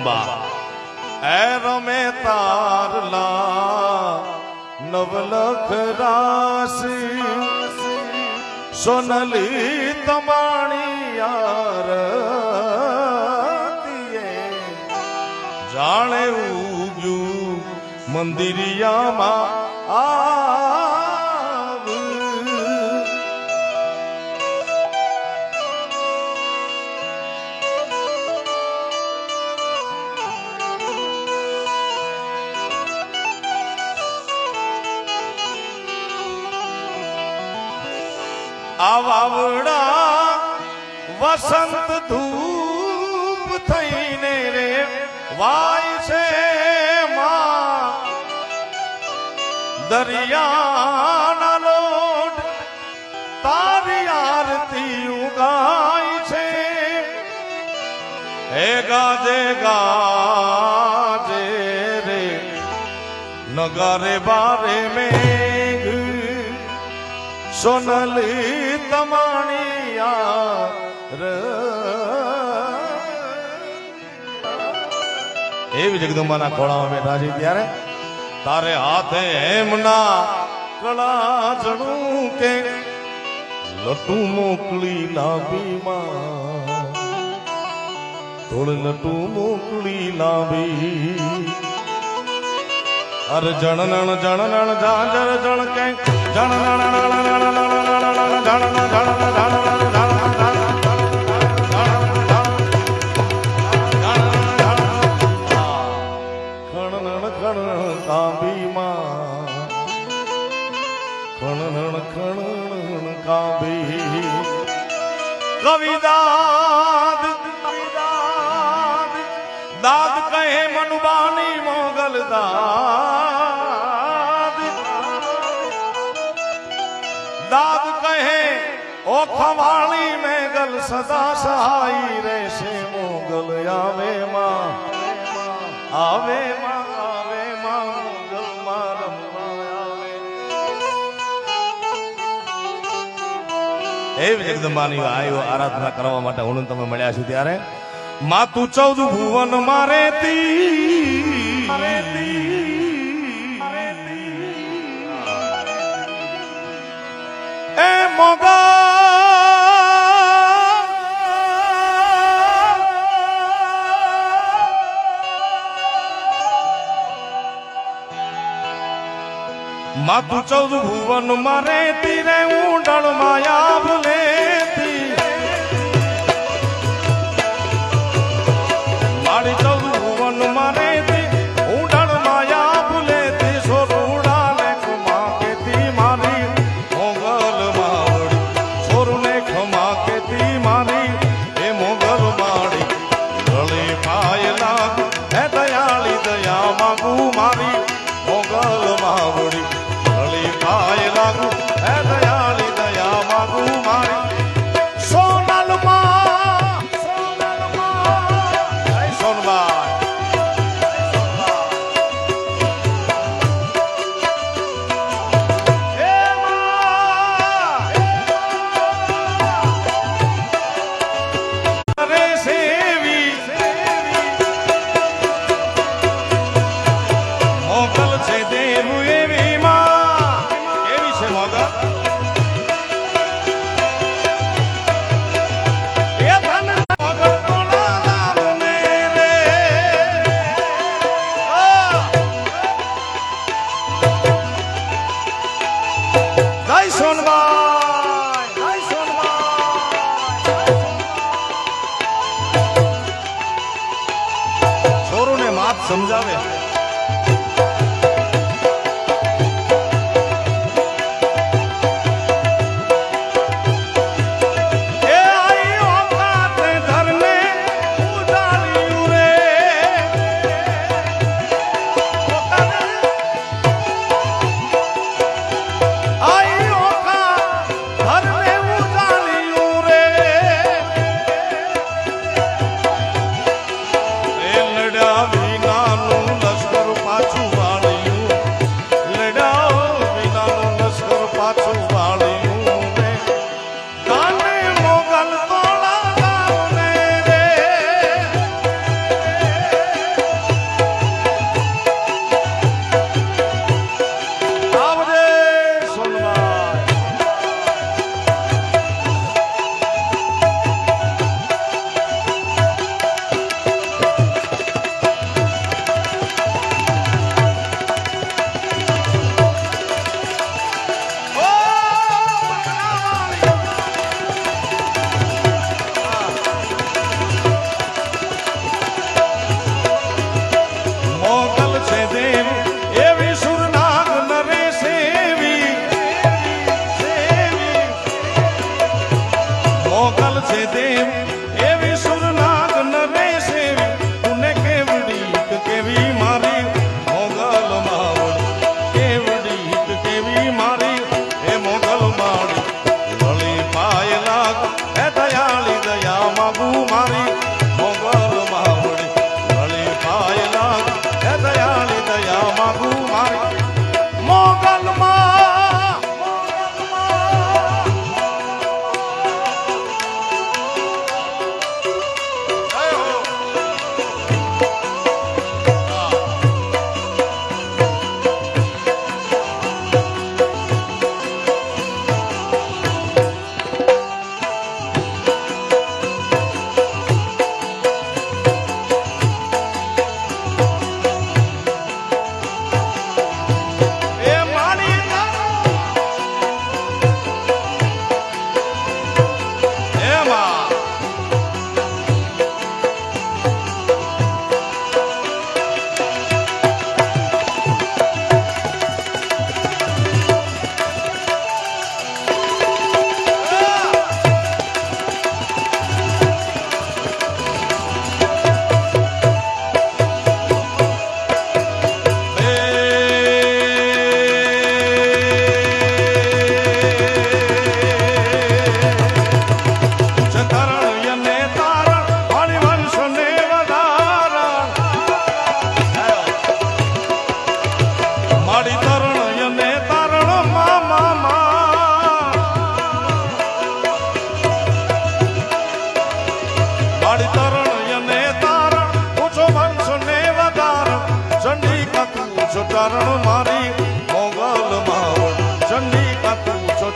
જગદંબા એ રમે તારલા નવલખ રાશી. સોનલી તમાણી યાર જાણે ઉગ્યું મંદિરિયામાં આવ વાવડા વસંત ધૂપ થઈને રે વાય છે દરિયાના લોટ તારી આરતી ઉગાય છે. હે ગાજે ગાજે રે, નગરે બારે મેઘ સોનલી તમાણિયા એવી જગદંબાના ખોળામાં બેઠા છે ત્યારે તારે હાથે એમના કળા જણું કે લટુ મોકલી લાવી માં થોડ લટુ મોકલી લાવી અર જણનણ જણનણ જાજર જણ કે જણનણ ખણનણ ઓ મેં ગલ સદા સહાય રહેશે, મોગલ આવે માં. આવે માં આવે માં, મોગલ માં એવી જગદંબાની આયો આરાધના કરવા માટે હું તમે મળ્યા છું ત્યારે. માતું ચૌદ ભુવન મારે એ મોગા માતું ચૌદ ભુવન મારે તીરે ઊંડણ માયા ભૂલેતી મારી ચૌદ ભુવન માયા ભૂલેતી સોરુડા ને ખમા કેતી મારી, મોગલ માવડી સોરુને ખમા કેતી મારી, એ મોગલ માડી ગળી પાય હે દયાળી, દયા માગુ મારી, મોગલ માવડી ಸಾಗು સમજાવે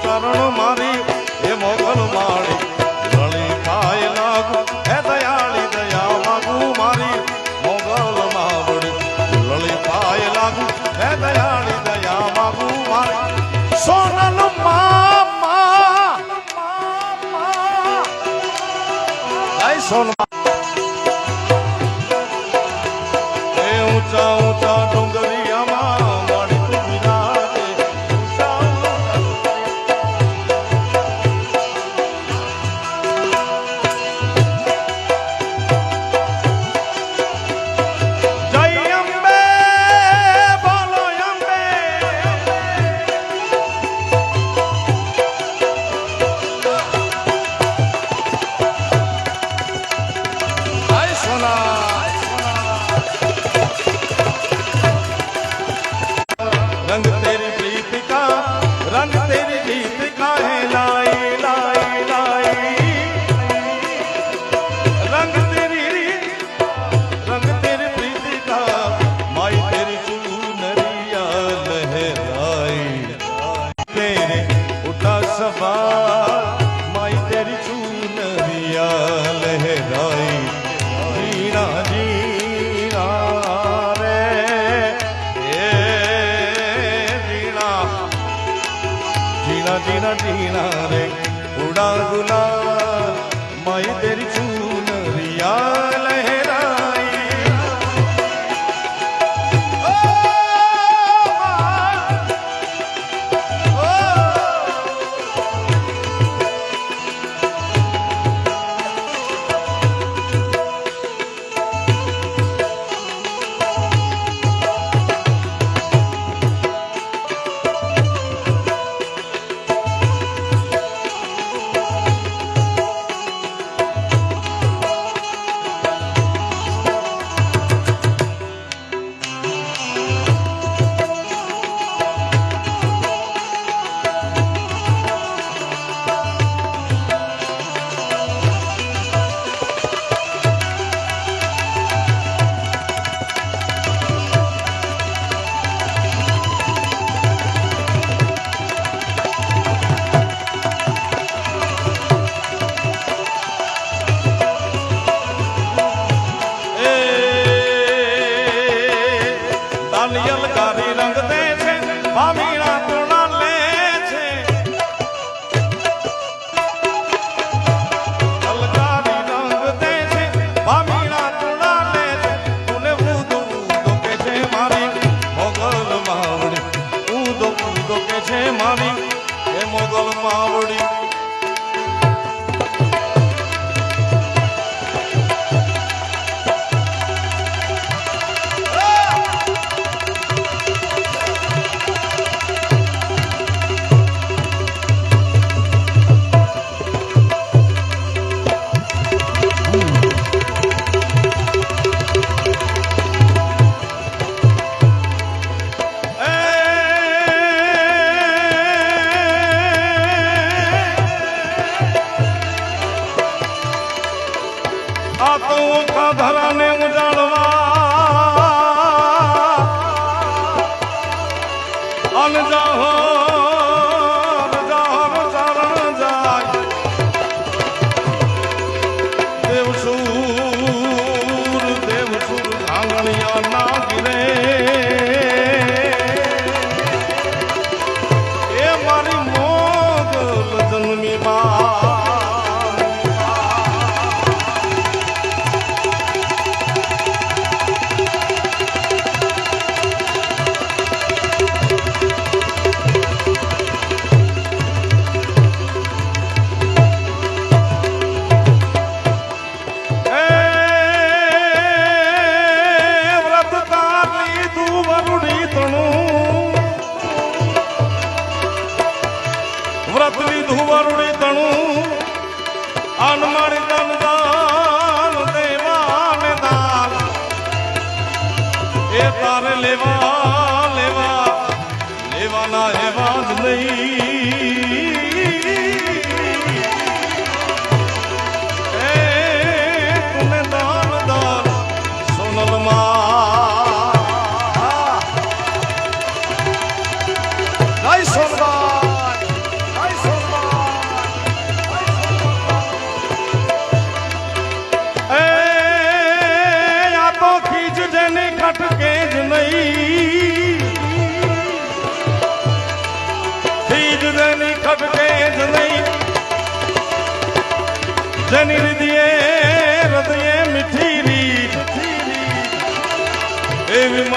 તું છો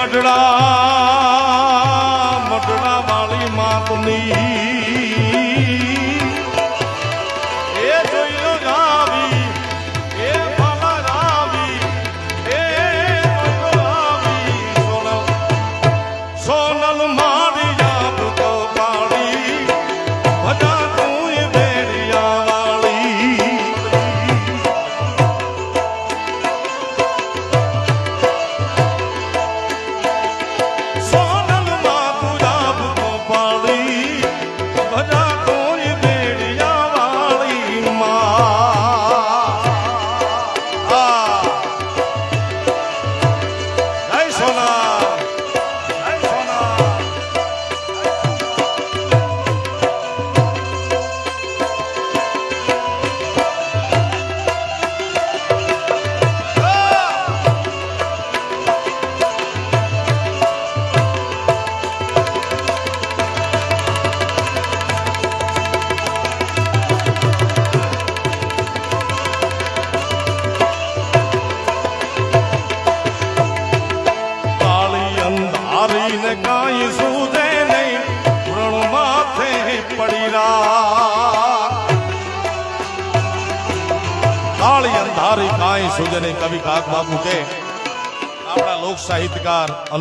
ગાઢડા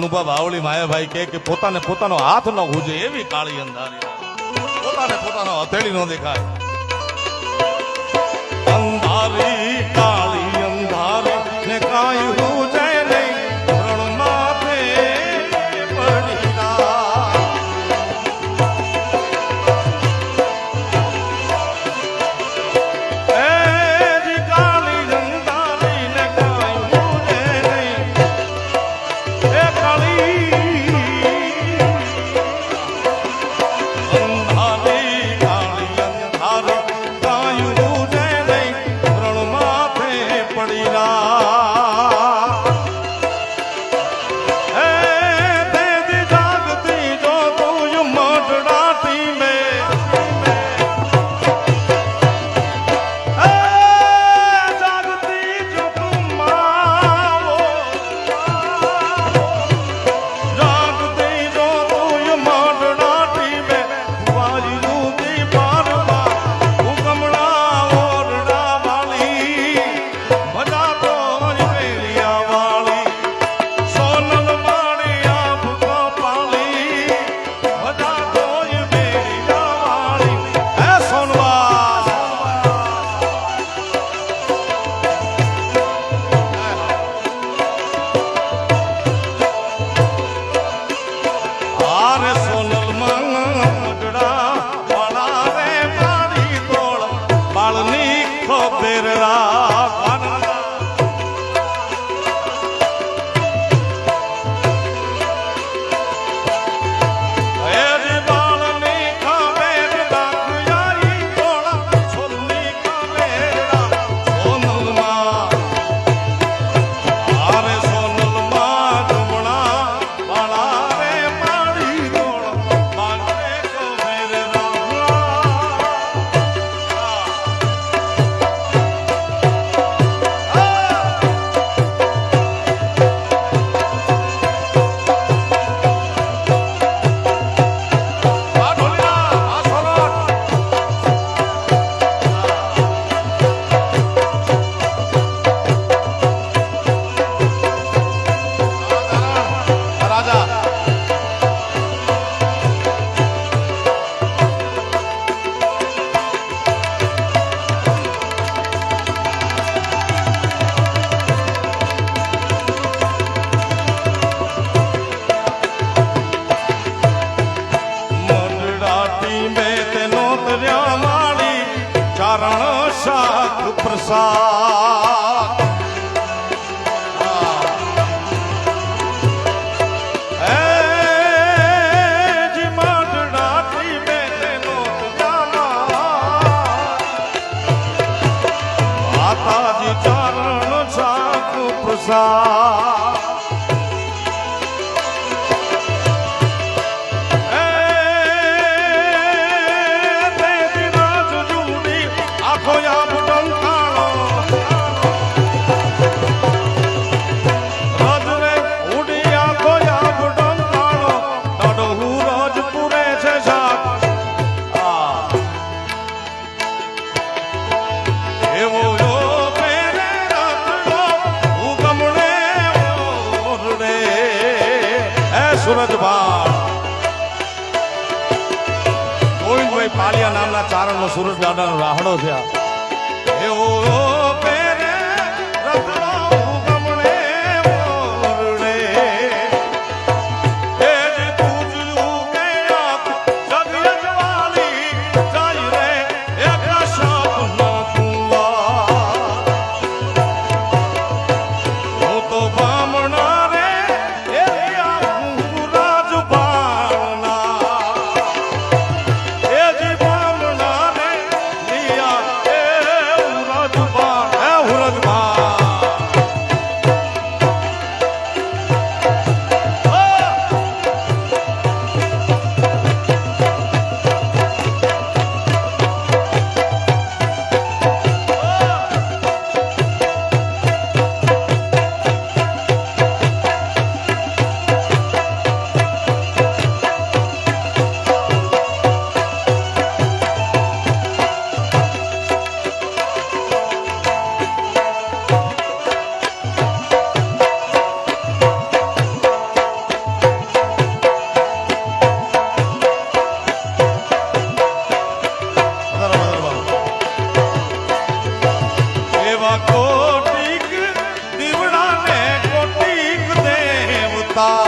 મુભા ભાવળી માયાભાઈ કહે કે પોતાને પોતાનો હાથ ન ખૂજે એવી કાળી અંધારી પોતાને પોતાનો હથેળી ન દેખાય. અંધારી, કાળી અંધારી ને કાયું 사. 바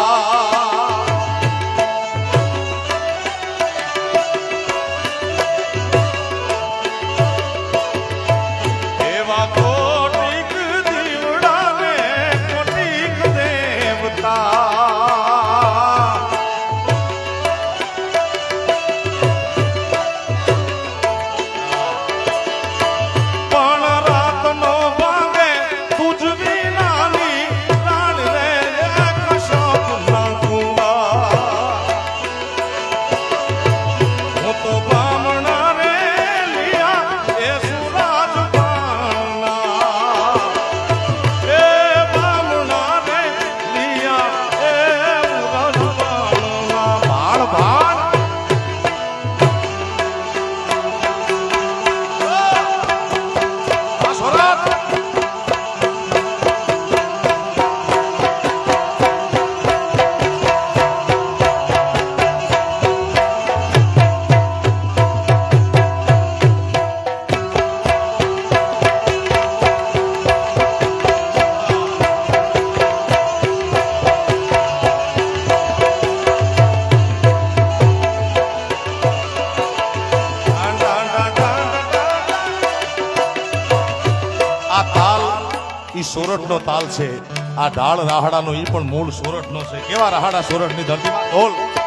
તાલ છે. આ ઢાળ રાહડાનો એ પણ મૂળ સોરઠનો છે. કેવા રાહડા સોરઠની ધરતીમાં? ઢોલ.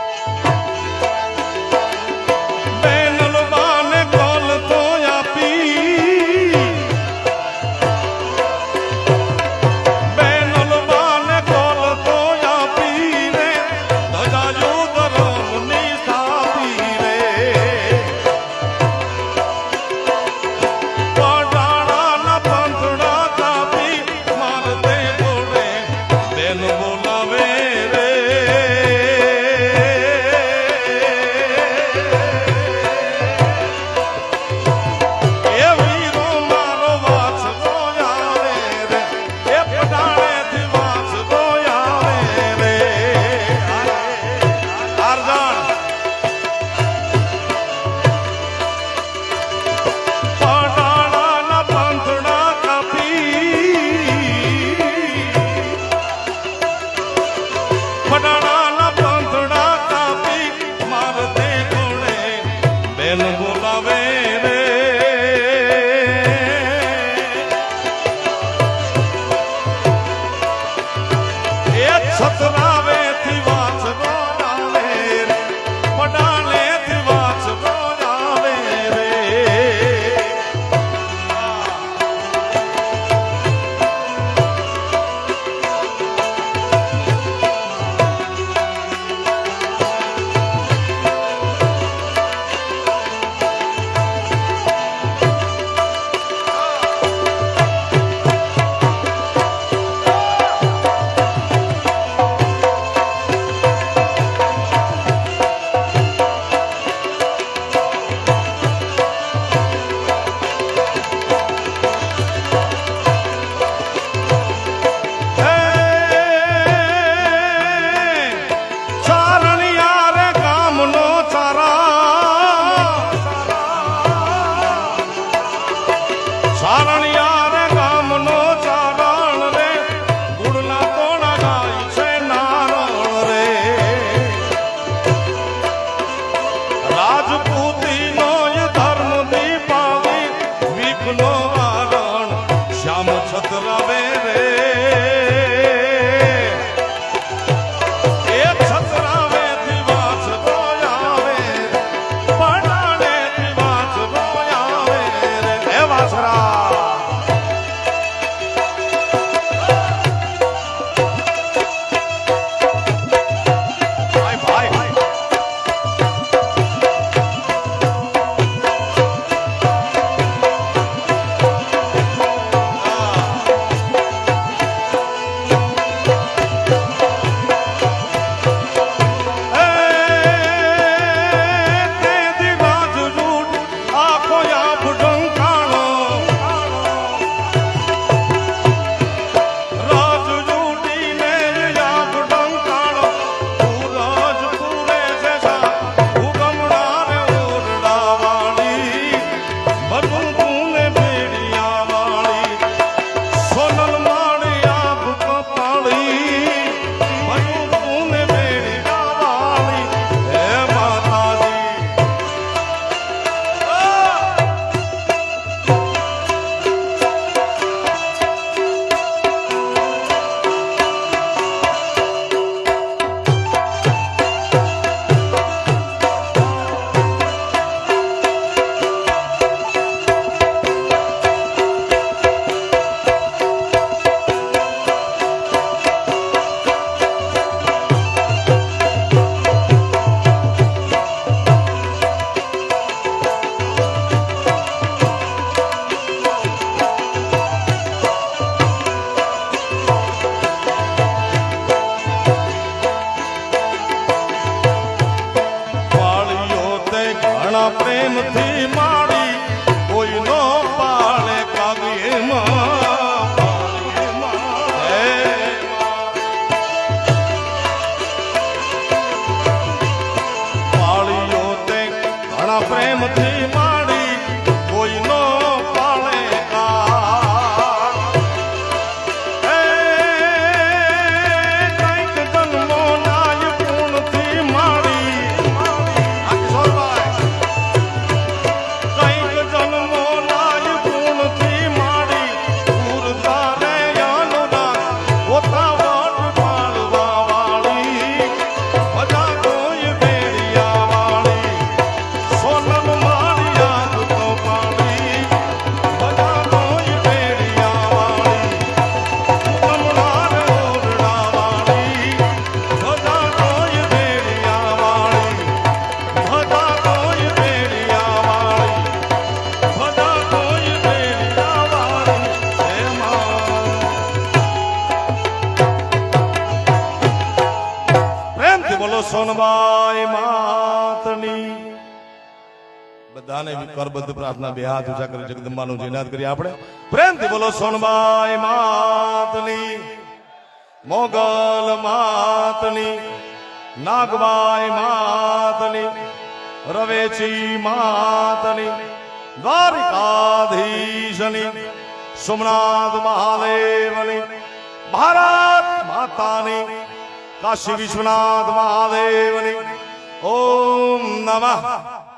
એકવાર પ્રાર્થના બે હાથ ઉજા કરી જગદંબાનું જયનાથ કરી આપણે. પ્રેમથી બોલો, સોનબાઈ માતની, મોગલ માતની, નાગબાઈ માતની, રવેચી માતની, દ્વારિકાધીશની, સોમનાથ મહાદેવની, ભારત માતાની, કાશી વિશ્વનાથ મહાદેવની, ઓમ નમઃ.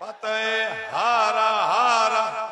પતય હારા હારા.